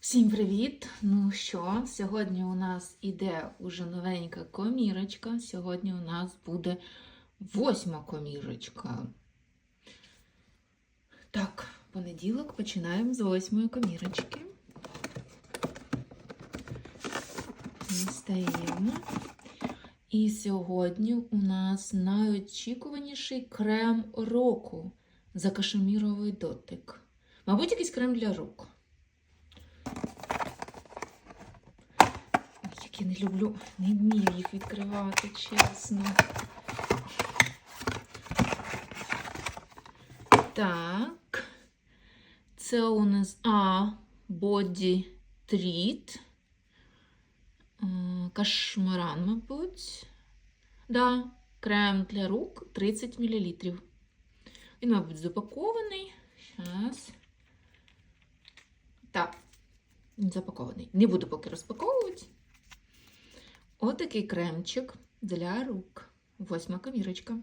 Всім привіт! Ну що, сьогодні у нас іде уже новенька комірочка. Сьогодні у нас буде восьма комірочка. Так, понеділок починаємо з восьмої комірочки. Дістаємо. І сьогодні у нас найочікуваніший крем року за кашеміровий дотик. Мабуть, якийсь крем для рук. Я не люблю, не вмію їх відкривати, чесно. Так. Це у нас А, Body Treat. Е, Кашмаран, мабуть. Да, крем для рук 30 мл. Він, мабуть, запакований. Зараз. Так, запакований. Не буду поки розпаковувати. Отакий кремчик для рук. Восьма комірочка.